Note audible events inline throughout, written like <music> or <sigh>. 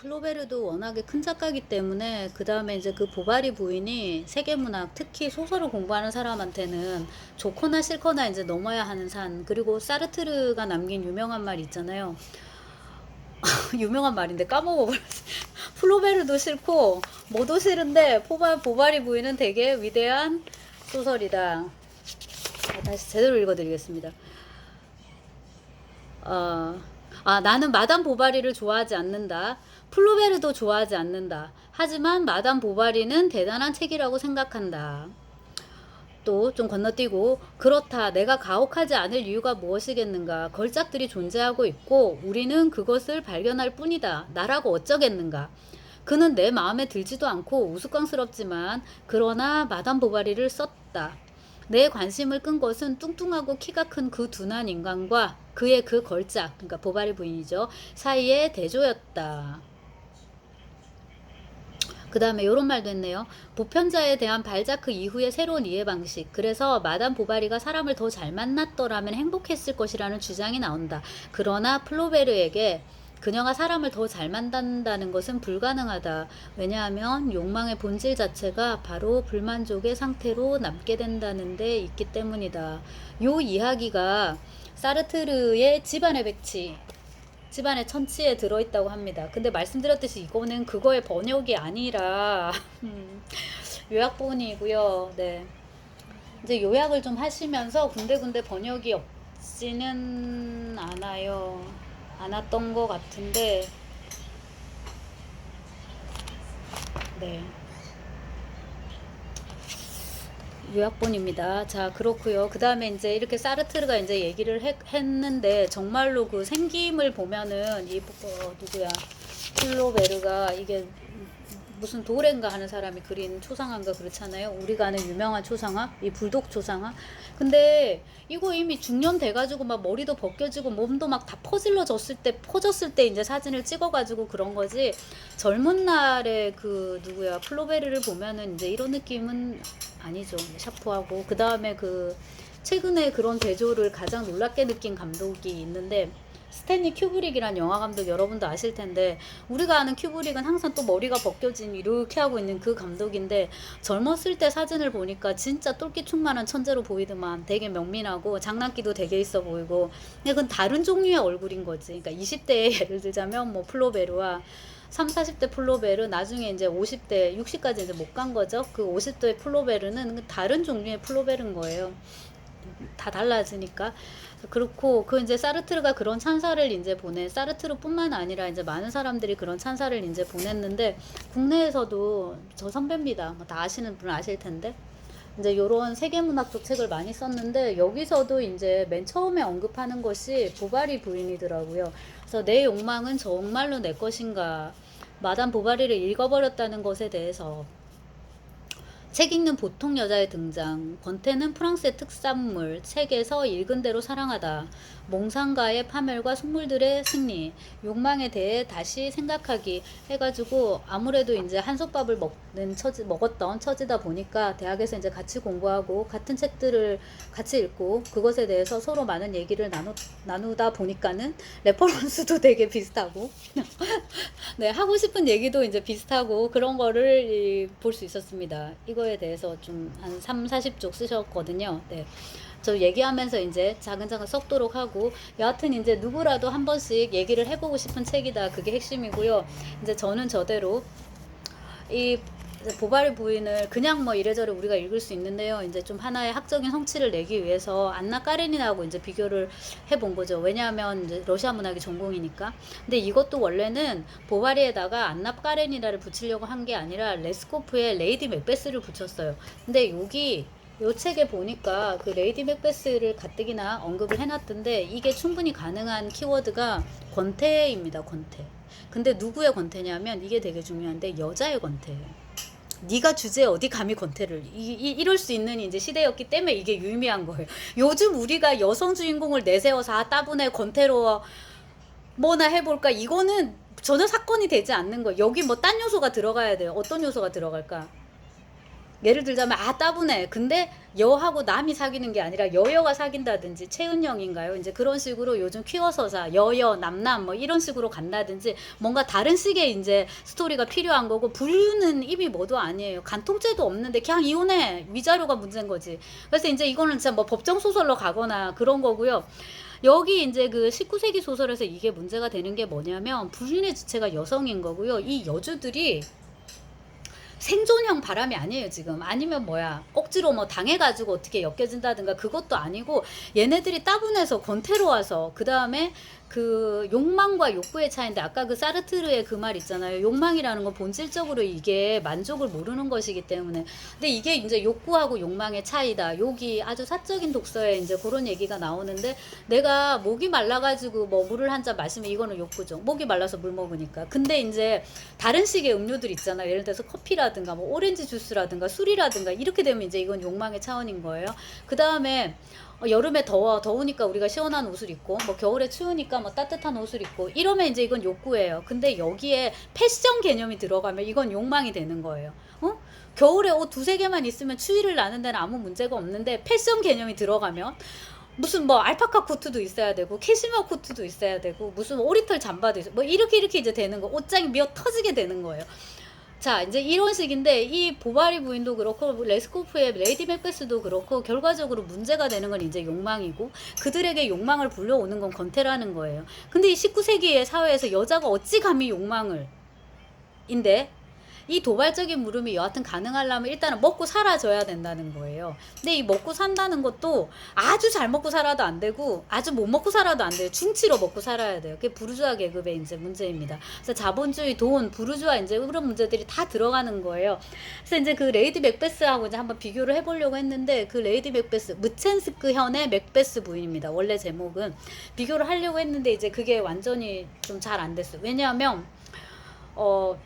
플로베르도 워낙에 큰 작가이기 때문에 그 다음에 이제 그 보바리 부인이 세계문학 특히 소설을 공부하는 사람한테는 좋거나 싫거나 이제 넘어야 하는 산 그리고 사르트르가 남긴 유명한 말 있잖아요. <laughs> 유명한 말인데 까먹어버렸어. <laughs> 플로베르도 싫고 뭐도 싫은데 포바, 보바리 부인은 되게 위대한 소설이다. 아, 다시 제대로 읽어드리겠습니다. 어, 아, 나는 마담 보바리를 좋아하지 않는다. 플로베르도 좋아하지 않는다. 하지만 마담 보바리는 대단한 책이라고 생각한다. 또 좀 건너뛰고 그렇다. 내가 가혹하지 않을 이유가 무엇이겠는가? 걸작들이 존재하고 있고 우리는 그것을 발견할 뿐이다. 나라고 어쩌겠는가? 그는 내 마음에 들지도 않고 우스꽝스럽지만 그러나 마담 보바리를 썼다. 내 관심을 끈 것은 뚱뚱하고 키가 큰 그 둔한 인간과 그의 그 걸작, 그러니까 보바리 부인이죠. 사이의 대조였다. 그 다음에 이런 말도 했네요. 보편자에 대한 발자크 이후의 새로운 이해 방식. 그래서 마담 보바리가 사람을 더 잘 만났더라면 행복했을 것이라는 주장이 나온다. 그러나 플로베르에게 그녀가 사람을 더 잘 만난다는 것은 불가능하다. 왜냐하면 욕망의 본질 자체가 바로 불만족의 상태로 남게 된다는 데 있기 때문이다. 요 이야기가 사르트르의 집안의 백치, 집안의 천치에 들어있다고 합니다. 근데 말씀드렸듯이 이거는 그거의 번역이 아니라 <laughs> 음, 요약 본이고요. 네. 이제 요약을 좀 하시면서 군데군데 번역이 없지는 않아요. 않았던 것 같은데 네. 요약본입니다. 자, 그렇고요. 그 다음에 이제 이렇게 사르트르가 이제 얘기를 했, 했는데 정말로 그 생김을 보면은 이 어, 누구야 플로베르가 이게 무슨 도렌가 하는 사람이 그린 초상화인가 그렇잖아요. 우리가 아는 유명한 초상화, 이 불독 초상화. 근데 이거 이미 중년 돼가지고 막 머리도 벗겨지고 몸도 막 다 퍼질러졌을 때 퍼졌을 때 이제 사진을 찍어가지고 그런 거지. 젊은 날에 그 누구야 플로베르를 보면은 이제 이런 느낌은 아니죠. 샤프하고 그 다음에 그 최근에 그런 대조를 가장 놀랍게 느낀 감독이 있는데 스탠리 큐브릭이란 영화 감독 여러분도 아실 텐데 우리가 아는 큐브릭은 항상 또 머리가 벗겨진 이렇게 하고 있는 그 감독인데 젊었을 때 사진을 보니까 진짜 똘끼 충만한 천재로 보이더만 되게 명민하고 장난기도 되게 있어 보이고. 근데 그건 다른 종류의 얼굴인 거지. 그러니까 20대에 <laughs> 예를 들자면 뭐 플로베르와 3, 40대 플로베르 나중에 이제 50대 60까지 이제 못 간 거죠. 그 50대 플로베르는 다른 종류의 플로베르인 거예요 다 달라지니까 그렇고 그 이제 사르트르가 그런 찬사를 이제 보내 사르트르뿐만 아니라 이제 많은 사람들이 그런 찬사를 이제 보냈는데 국내에서도 저 선배입니다 뭐 다 아시는 분은 아실 텐데 이제 요런 세계문학 쪽 책을 많이 썼는데 여기서도 이제 맨 처음에 언급하는 것이 보바리 부인이더라고요. 그래서 내 욕망은 정말로 내 것인가? 마담 보바리를 읽어버렸다는 것에 대해서 책 읽는 보통 여자의 등장. 권태는 프랑스의 특산물. 책에서 읽은 대로 사랑하다. 몽상가의 파멸과 속물들의 승리. 욕망에 대해 다시 생각하기 해가지고 아무래도 이제 한솥밥을 먹는 처지, 먹었던 처지다 보니까 대학에서 이제 같이 공부하고 같은 책들을 같이 읽고 그것에 대해서 서로 많은 얘기를 나누, 나누다 보니까는 레퍼런스도 <laughs> 되게 비슷하고 <laughs> 네, 하고 싶은 얘기도 이제 비슷하고 그런 거를 볼 수 있었습니다. 이거 에 대해서 좀 한 3, 40쪽 쓰셨거든요. 네. 저 얘기하면서 이제 차근차근 섞도록 하고 여하튼 이제 누구라도 한 번씩 얘기를 해보고 싶은 책이다. 그게 핵심이고요. 이제 저는 저대로 이 보바리 부인을 그냥 뭐 이래저래 우리가 읽을 수 있는데요. 이제 좀 하나의 학적인 성취를 내기 위해서 안나 까레니나하고 이제 비교를 해본 거죠. 왜냐하면 이제 러시아 문학이 전공이니까. 근데 이것도 원래는 보바리에다가 안나 까레니나를 붙이려고 한 게 아니라 레스코프의 레이디 맥베스를 붙였어요. 근데 여기 요 책에 보니까 그 레이디 맥베스를 가뜩이나 언급을 해놨던데 이게 충분히 가능한 키워드가 권태입니다. 권태. 근데 누구의 권태냐면 이게 되게 중요한데 여자의 권태예요. 네가 주제에 어디 감히 권태를 이, 이, 이럴 수 있는 이제 시대였기 때문에 이게 유의미한 거예요. 요즘 우리가 여성 주인공을 내세워서 아 따분해 권태로워 뭐나 해볼까 이거는 전혀 사건이 되지 않는 거예요. 여기 뭐 딴 요소가 들어가야 돼요. 어떤 요소가 들어갈까? 예를 들자면 아 따분해. 근데 여하고 남이 사귀는 게 아니라 여여가 사귄다든지 최은영인가요? 이제 그런 식으로 요즘 퀴어 서사 여여 남남 뭐 이런 식으로 간다든지 뭔가 다른 식의 이제 스토리가 필요한 거고 불륜은 이미 뭐도 아니에요. 간통죄도 없는데 그냥 이혼해. 위자료가 문제인 거지. 그래서 이제 이거는 진짜 뭐 법정 소설로 가거나 그런 거고요. 여기 이제 그 19세기 소설에서 이게 문제가 되는 게 뭐냐면 불륜의 주체가 여성인 거고요. 이 여주들이 생존형 바람이 아니에요 지금. 아니면 뭐야 억지로 뭐 당해가지고 어떻게 엮여진다든가 그것도 아니고 얘네들이 따분해서 권태로 와서 그 다음에 그 욕망과 욕구의 차이인데 아까 그 사르트르의 그 말 있잖아요. 욕망이라는 건 본질적으로 이게 만족을 모르는 것이기 때문에. 근데 이게 이제 욕구하고 욕망의 차이다. 여기 아주 사적인 독서에 이제 그런 얘기가 나오는데 내가 목이 말라가지고 뭐 물을 한 잔 마시면 이거는 욕구죠. 목이 말라서 물 먹으니까. 근데 이제 다른 식의 음료들 있잖아요. 예를 들어서 커피라 든가 뭐 오렌지 주스라든가 술이라든가 이렇게 되면 이제 이건 욕망의 차원인 거예요 그 다음에 어, 여름에 더워 더우니까 우리가 시원한 옷을 입고 뭐 겨울에 추우니까 뭐 따뜻한 옷을 입고 이러면 이제 이건 욕구예요. 근데 여기에 패션 개념이 들어가면 이건 욕망이 되는 거예요. 어? 겨울에 옷 두세 개만 있으면 추위를 나는 데는 아무 문제가 없는데 패션 개념이 들어가면 무슨 뭐 알파카 코트도 있어야 되고 캐시미어 코트도 있어야 되고 무슨 오리털 잠바도 있어 뭐 이렇게 이렇게 이제 되는 거 옷장이 미어 터지게 되는 거예요. 자 이제 이런 식인데 이 보바리 부인도 그렇고 레스코프의 레이디 맥베스도 그렇고 결과적으로 문제가 되는 건 이제 욕망이고 그들에게 욕망을 불러오는 건 건태라는 거예요. 근데 이 19세기의 사회에서 여자가 어찌 감히 욕망을 인데 이 도발적인 물음이 여하튼 가능하려면 일단은 먹고 살아줘야 된다는 거예요. 근데 이 먹고 산다는 것도 아주 잘 먹고 살아도 안 되고 아주 못 먹고 살아도 안 돼요. 중치로 먹고 살아야 돼요. 그게 부르주아 계급의 이제 문제입니다. 그래서 자본주의, 돈, 부르주아 이제 이런 문제들이 다 들어가는 거예요. 그래서 이제 그 레이디 맥베스하고 이제 한번 비교를 해보려고 했는데 그 레이디 맥베스 무첸스크 현의 맥베스 부인입니다. 원래 제목은 비교를 하려고 했는데 이제 그게 완전히 좀 잘 안 됐어요. 왜냐하면 어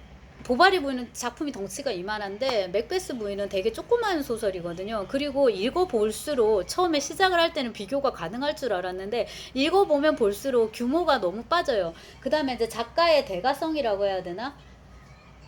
보바리 부인은 작품이 덩치가 이만한데 맥베스 부인은 되게 조그마한 소설이거든요. 그리고 읽어볼수록 처음에 시작을 할 때는 비교가 가능할 줄 알았는데 읽어보면 볼수록 규모가 너무 빠져요. 그 다음에 이제 작가의 대가성이라고 해야 되나?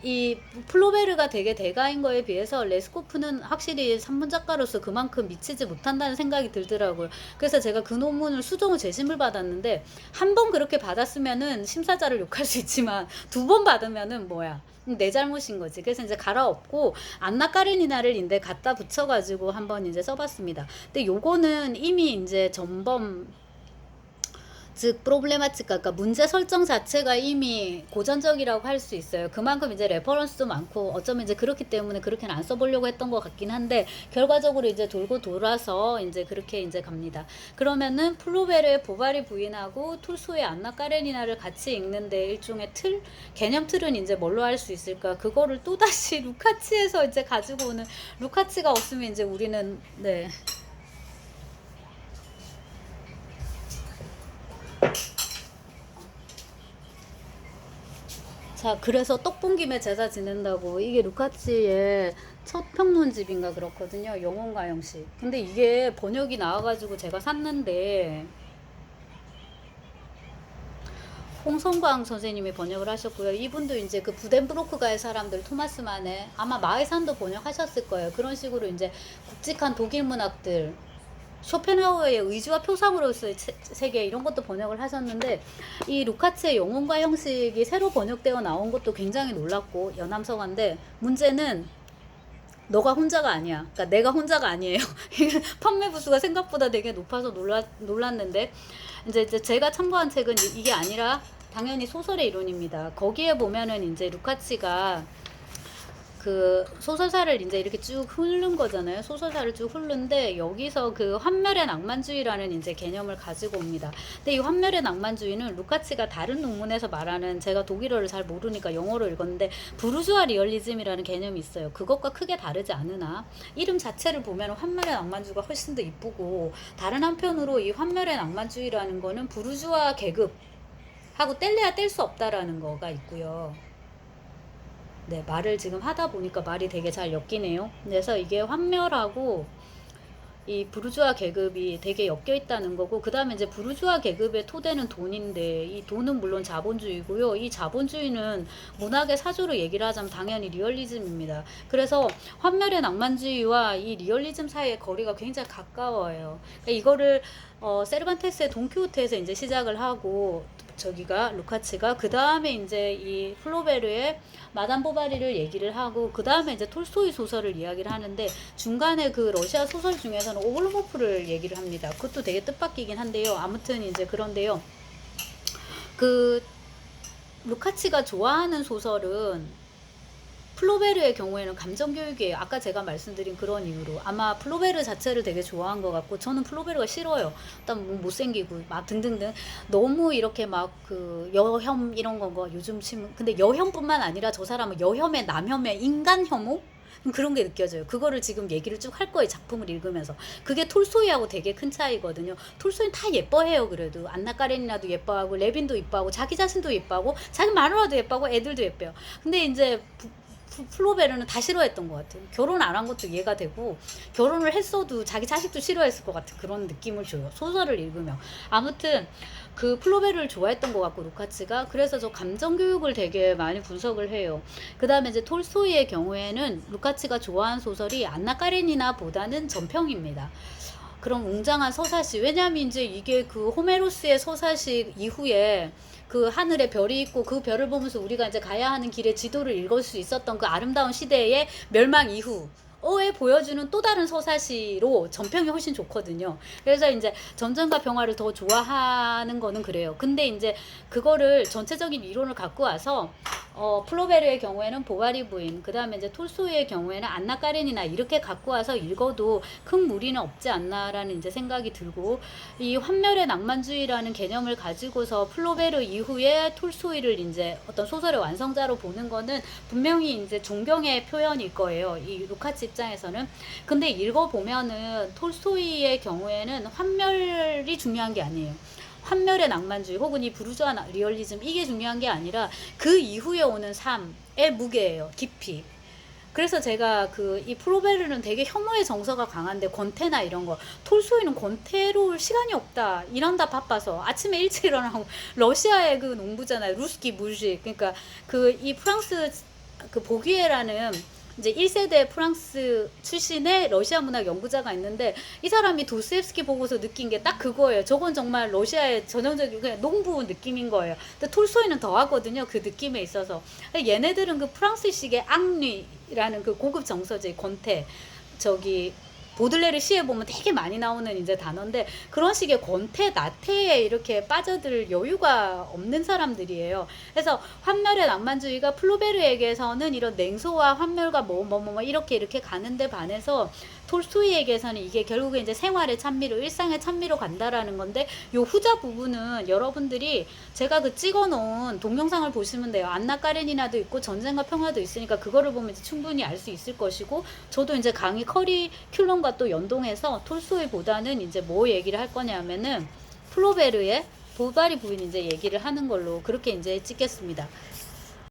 이 플로베르가 되게 대가인 거에 비해서 레스코프는 확실히 산문 작가로서 그만큼 미치지 못한다는 생각이 들더라고요. 그래서 제가 그 논문을 수정을 재심을 받았는데 한 번 그렇게 받았으면은 심사자를 욕할 수 있지만 두 번 받으면은 뭐야 내 잘못인 거지. 그래서 이제 갈아엎고 안나 까레니나를 인데 갖다 붙여가지고 한번 이제 써봤습니다. 근데 요거는 이미 이제 전범 즉 프로블레마티카 그러니까 문제 설정 자체가 이미 고전적이라고 할 수 있어요. 그만큼 이제 레퍼런스도 많고 어쩌면 이제 그렇기 때문에 그렇게는 안 써보려고 했던 것 같긴 한데 결과적으로 이제 돌고 돌아서 이제 그렇게 이제 갑니다. 그러면은 플로베르의 보바리 부인하고 툴소의 안나 까레니나를 같이 읽는데 일종의 틀 개념 틀은 이제 뭘로 할 수 있을까? 그거를 또 다시 <laughs> 루카치에서 이제 가지고 오는 루카치가 없으면 이제 우리는 네. 자, 그래서 떡본 김에 제사 지낸다고 이게 루카치의 첫 평론집인가 그렇거든요. 형식. 근데 이게 번역이 나와가지고 제가 샀는데 홍성광 선생님이 번역을 하셨고요. 이분도 이제 그 부덴브로크가의 사람들 토마스 만의 아마 마의산도 번역하셨을 거예요. 그런 식으로 이제 굵직한 독일 문학들 쇼펜하우어의 의지와 표상으로서의 체- 세계 이런 것도 번역을 하셨는데 이 루카츠의 영혼과 형식이 새로 번역되어 나온 것도 굉장히 놀랐고 연암서가인데 문제는 너가 혼자가 아니야. 그러니까 내가 혼자가 아니에요. <laughs> 판매 부수가 생각보다 되게 높아서 놀라, 놀랐는데 이제, 이제 제가 참고한 책은 이- 이게 아니라 당연히 소설의 이론입니다. 거기에 보면은 이제 루카치가 그 소설사를 이제 이렇게 쭉 흐른 거잖아요. 소설사를 쭉 흐른데 여기서 그 환멸의 낭만주의라는 이제 개념을 가지고 옵니다. 근데 이 환멸의 낭만주의는 루카치가 다른 논문에서 말하는 제가 독일어를 잘 모르니까 영어로 읽었는데 부르주아 리얼리즘이라는 개념이 있어요. 그것과 크게 다르지 않으나 이름 자체를 보면 환멸의 낭만주의가 훨씬 더 이쁘고 다른 한편으로 이 환멸의 낭만주의라는 거는 부르주아 계급 하고 뗄래야 뗄 수 없다라는 거가 있고요. 네, 말을 지금 하다 보니까 말이 되게 잘 엮이네요. 그래서 이게 환멸하고 이 부르주아 계급이 되게 엮여 있다는 거고 그 다음에 이제 부르주아 계급의 토대는 돈인데 이 돈은 물론 자본주의고요. 이 자본주의는 문학의 사조로 얘기를 하자면 당연히 리얼리즘입니다. 그래서 환멸의 낭만주의와 이 리얼리즘 사이의 거리가 굉장히 가까워요. 그러니까 이거를 어, 세르반테스의 돈키호테에서 이제 시작을 하고 저기가 루카치가 그 다음에 이제 이 플로베르의 마담 보바리를 얘기를 하고 그 다음에 이제 톨스토이 소설을 이야기를 하는데 중간에 그 러시아 소설 중에서는 오글로모프를 얘기를 합니다. 그것도 되게 뜻밖이긴 한데요. 아무튼 이제 그런데요. 그 루카치가 좋아하는 소설은 플로베르의 경우에는 감정 교육이에요. 아까 제가 말씀드린 그런 이유로 아마 플로베르 자체를 되게 좋아한 것 같고 저는 플로베르가 싫어요. 일단 뭐 못생기고 막 등등등 너무 이렇게 막 그 여혐 이런 건거 요즘 치면 근데 여혐뿐만 아니라 저 사람은 여혐에 남혐에 인간 혐오 그런 게 느껴져요. 그거를 지금 얘기를 쭉 할 거예요. 작품을 읽으면서. 그게 톨소이하고 되게 큰 차이거든요. 톨소이는 다 예뻐해요. 그래도 안나 까레니나도 예뻐하고 레빈도 예뻐하고 자기 자신도 예뻐하고 자기 마누라도 예뻐하고 애들도 예뻐요. 근데 이제 플로베르는 다 싫어했던 것 같아요. 결혼 안 한 것도 이해가 되고 결혼을 했어도 자기 자식도 싫어했을 것 같은 그런 느낌을 줘요. 소설을 읽으면 아무튼 그 플로베르를 좋아했던 것 같고 루카츠가 그래서 저 감정 교육을 되게 많이 분석을 해요. 그 다음에 이제 톨스토이의 경우에는 루카츠가 좋아하는 소설이 안나 까레니나보다는 전평입니다. 그런 웅장한 서사시 왜냐하면 이제 이게 그 호메로스의 서사시 이후에 그 하늘에 별이 있고 그 별을 보면서 우리가 이제 가야 하는 길의 지도를 읽을 수 있었던 그 아름다운 시대의 멸망 이후 어에 보여주는 또 다른 서사시로 전평이 훨씬 좋거든요. 그래서 이제 전쟁과 평화를 더 좋아하는 거는 그래요. 근데 이제 그거를 전체적인 이론을 갖고 와서 어, 플로베르의 경우에는 보바리 부인, 그 다음에 이제 톨소이의 경우에는 안나 까렌이나 이렇게 갖고 와서 읽어도 큰 무리는 없지 않나라는 이제 생각이 들고 이 환멸의 낭만주의라는 개념을 가지고서 플로베르 이후에 톨소이를 이제 어떤 소설의 완성자로 보는 거는 분명히 이제 존경의 표현일 거예요. 이 루카츠 입장에서는. 근데 읽어보면은 톨스토이의 경우에는 환멸이 중요한 게 아니에요. 환멸의 낭만주의 혹은 이 부르주아 나- 리얼리즘 이게 중요한 게 아니라 그 이후에 오는 삶의 무게예요. 깊이. 그래서 제가 그 이 프로베르는 되게 혐오의 정서가 강한데 권태나 이런 거 톨소이는 권태로울 시간이 없다 일한다 바빠서 아침에 일찍 일어나고 <laughs> 러시아의 그 농부잖아요 루스키 무식 그러니까 그 이 프랑스 그 보기에라는 이제 1세대 프랑스 출신의 러시아 문학 연구자가 있는데 이 사람이 도스옙스키 보고서 느낀 게 딱 그거예요. 저건 정말 러시아의 전형적인 그냥 농부 느낌인 거예요. 근데 톨소이는 더 하거든요. 그 느낌에 있어서. 얘네들은 그 프랑스식의 앙리라는 그 고급 정서제 권태 저기 보들레르 시에 보면 되게 많이 나오는 이제 단어인데 그런 식의 권태 나태에 이렇게 빠져들 여유가 없는 사람들이에요. 그래서 환멸의 낭만주의가 플로베르에게서는 이런 냉소와 환멸과 뭐뭐뭐 이렇게 이렇게 가는데 반해서 톨스토이에게서는 이게 결국에 이제 생활의 찬미로 일상의 찬미로 간다라는 건데 요 후자 부분은 여러분들이 제가 그 찍어놓은 동영상을 보시면 돼요. 안나 까렌이나도 있고 전쟁과 평화도 있으니까 그거를 보면 이제 충분히 알 수 있을 것이고 저도 이제 강의 커리큘럼과 또 연동해서 톨스토이보다는 이제 뭐 얘기를 할 거냐면은 플로베르의 보바리 부인 이제 얘기를 하는 걸로 그렇게 이제 찍겠습니다.